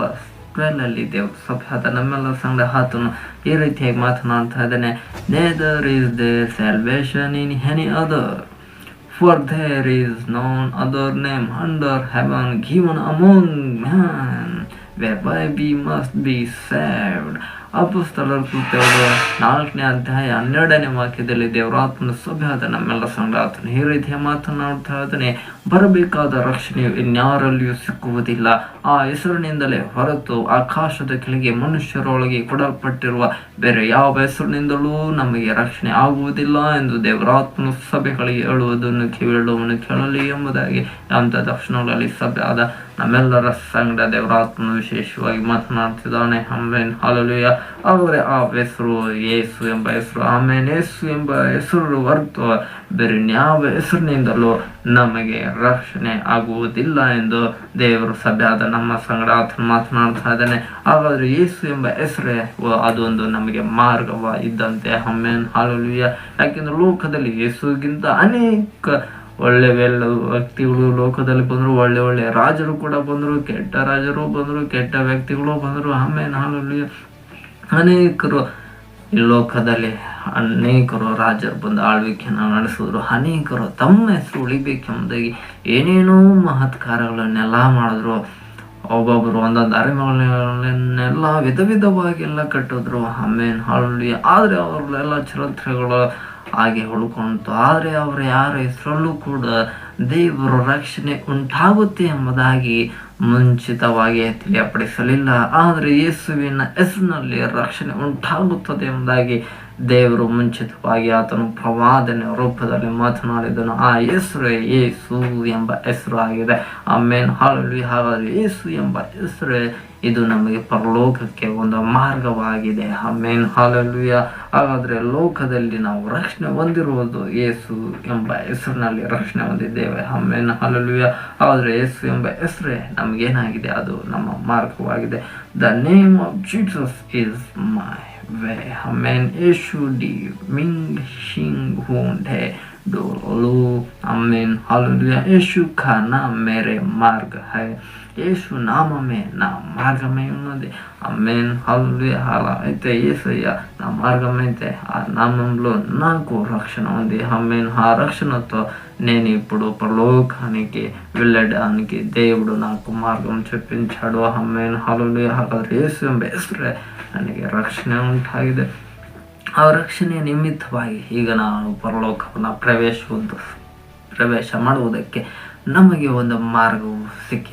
kuba twela li de sabha ta namala sangda hatun iri thek mathanan thadane neither is there salvation in any other for there is none other name under heaven given among men whereby we must be saved ಅಪಸ್ತಲರ ಕೃತ್ಯಗಳು ನಾಲ್ಕನೇ ಅಧ್ಯಾಯ ಹನ್ನೆರಡನೇ ವಾಕ್ಯದಲ್ಲಿ ದೇವರಾತ್ಮನ ಸಭೆ ಆದ ನಮ್ಮೆಲ್ಲ ಸಂಘ ಆತನು ಈ ರೀತಿಯ ಮಾತನಾಡ್ತಾ ಇದ್ದಾನೆ ಬರಬೇಕಾದ ರಕ್ಷಣೆಯು ಇನ್ಯಾರಲ್ಲಿಯೂ ಸಿಕ್ಕುವುದಿಲ್ಲ. ಆ ಹೆಸರಿನಿಂದಲೇ ಹೊರತು ಆಕಾಶದ ಕೆಳಗೆ ಮನುಷ್ಯರೊಳಗೆ ಕೊಡಲ್ಪಟ್ಟಿರುವ ಬೇರೆ ಯಾವ ಹೆಸರಿನಿಂದಲೂ ನಮಗೆ ರಕ್ಷಣೆ ಆಗುವುದಿಲ್ಲ ಎಂದು ದೇವರಾತ್ಮನ ಸಭೆಗಳಿಗೆ ಹೇಳುವುದನ್ನು ಕೇಳುವನು ಕೇಳಲಿ ಎಂಬುದಾಗಿ ಅಂತ ದಕ್ಷಿಣಗಳಲ್ಲಿ ಸಭೆ ಆದ ನಮ್ಮೆಲ್ಲರ ಸಂಗಡ ದೇವರಾತ್ಮ ವಿಶೇಷವಾಗಿ ಮಾತನಾಡ್ತಿದ್ದಾನೆ ಹಂಬೆನ್ ಹಾಲಲುಯ. ಆದರೆ ಆ ಹೆಸರು ಯೇಸು ಎಂಬ ಹೆಸರು, ಆಮೇಲೆ ಯೇಸು ಎಂಬ ಹೆಸರು ಹೊರತು ಬೇರೆ ಯಾವ ಹೆಸರಿನಿಂದಲೂ ನಮಗೆ ರಕ್ಷಣೆ ಆಗುವುದಿಲ್ಲ ಎಂದು ದೇವರು ಸಭೆ ಆದ ನಮ್ಮ ಸಂಗಡ ಆತನು ಮಾತನಾಡ್ತಾ ಇದ್ದಾನೆ. ಹಾಗಾದ್ರೆ ಯೇಸು ಎಂಬ ಹೆಸರೇ ಅದೊಂದು ನಮಗೆ ಮಾರ್ಗವ ಇದ್ದಂತೆ. ಅಮ್ಮೇನ್ ಹಾಲಲುಯ. ಯಾಕೆಂದ್ರೆ ಲೋಕದಲ್ಲಿ ಯೇಸುಗಿಂತ ಅನೇಕ ಒಳ್ಳೆ ವೆಲ್ಲ ವ್ಯಕ್ತಿಗಳು ಲೋಕದಲ್ಲಿ ಬಂದರು. ಒಳ್ಳೆ ಒಳ್ಳೆ ರಾಜರು ಕೂಡ ಬಂದರು. ಕೆಟ್ಟ ರಾಜರು ಬಂದರು. ಕೆಟ್ಟ ವ್ಯಕ್ತಿಗಳು ಬಂದರು. ಆಮೇಲೆ ಹಾಲಲ್ಲಿ ಅನೇಕರು ಈ ಲೋಕದಲ್ಲಿ ಅನೇಕರು ರಾಜರು ಬಂದು ಆಳ್ವಿಕೆಯನ್ನು ನಡೆಸಿದ್ರು. ಅನೇಕರು ತಮ್ಮ ಹೆಸರು ಉಳಿಬೇಕೆಂಬುದಾಗಿ ಏನೇನೋ ಮಹತ್ಕಾರಗಳನ್ನೆಲ್ಲ ಮಾಡಿದ್ರು. ಒಬ್ಬೊಬ್ಬರು ಒಂದೊಂದು ಅರಿಮೆಗಳನ್ನೆಲ್ಲ ವಿಧ ವಿಧವಾಗಿ ಎಲ್ಲ ಕಟ್ಟಿದ್ರು ಆಮೇಲೆ ಹಳ್ಳಿ. ಆದರೆ ಎಲ್ಲಾ ಚರಿತ್ರೆಗಳು ಹಾಗೆ ಉಳ್ಕೊಂತು ಆದರೆ ಅವರ ಯಾರ ಹೆಸರಲ್ಲೂ ಕೂಡ ದೇವರ ರಕ್ಷಣೆ ಉಂಟಾಗುತ್ತೆ ಎಂಬುದಾಗಿ ಮುಂಚಿತವಾಗಿ ತಿಳಿಯಪಡಿಸಲಿಲ್ಲ. ಆದರೆ ಯೇಸುವಿನ ಹೆಸರಿನಲ್ಲಿ ರಕ್ಷಣೆ ಉಂಟಾಗುತ್ತದೆ ಎಂಬುದಾಗಿ ದೇವರು ಮುಂಚಿತವಾಗಿ ಆತನು ಪ್ರವಾದನೆ ರೂಪದಲ್ಲಿ ಮಾತನಾಡಿದನು. ಆ ಹೆಸರು ಏಸು ಎಂಬ ಹೆಸರು ಆಗಿದೆ. ಆಮೇನ್. ಹಾಳಲ್ಲಿ ಹಾಗಾದ್ರೆ ಏಸು ಎಂಬ ಹೆಸರೇ, ಇದು ನಮಗೆ ಪರಲೋಕಕ್ಕೆ ಒಂದು ಮಾರ್ಗವಾಗಿದೆ. ಆ ಮೇನ್ ಹಾಲಲ್ಲಿ ಹಾಗಾದ್ರೆ ಲೋಕದಲ್ಲಿ ನಾವು ರಕ್ಷಣೆ ಹೊಂದಿರುವುದು ಯೇಸು ಎಂಬ ಹೆಸರಿನಲ್ಲಿ ರಕ್ಷಣೆ ಹೊಂದಿದ್ದೇವೆ. ಆಮೇನ್. ಹಾಲಲ್ಲಿ ಹಾಗಾದ್ರೆ ಯೇಸು ಎಂಬ ಹೆಸರೇ ನಮಗೇನಾಗಿದೆ? ಅದು ನಮ್ಮ ಮಾರ್ಗವಾಗಿದೆ. The name of Jesus is my वह मैन एशुडी मिंग शिंग हुंड है। दोलो अमीन हालेलुया यीशु का नाम मेरे मार्ग है यीशु नाम में ना मार्ग में उन्होंने अमीन हालेलुया हाला इतने यीशु ना मार्ग में इतने आ नाम हम ना को रक्षण होंगे हमें हार रक्षण तो नहीं पड़ो परलोक ना मार्ग में छपिन छड़ो हमें हालेलुया हाला रक्षण उठाई ಆ ರಕ್ಷಣೆಯ ನಿಮಿತ್ತವಾಗಿ ಈಗ ನಾನು ಪರಲೋಕವನ್ನು ಪ್ರವೇಶ ಪ್ರವೇಶ ಮಾಡುವುದಕ್ಕೆ ನಮಗೆ ಒಂದು ಮಾರ್ಗವು ಸಿಕ್ಕಿ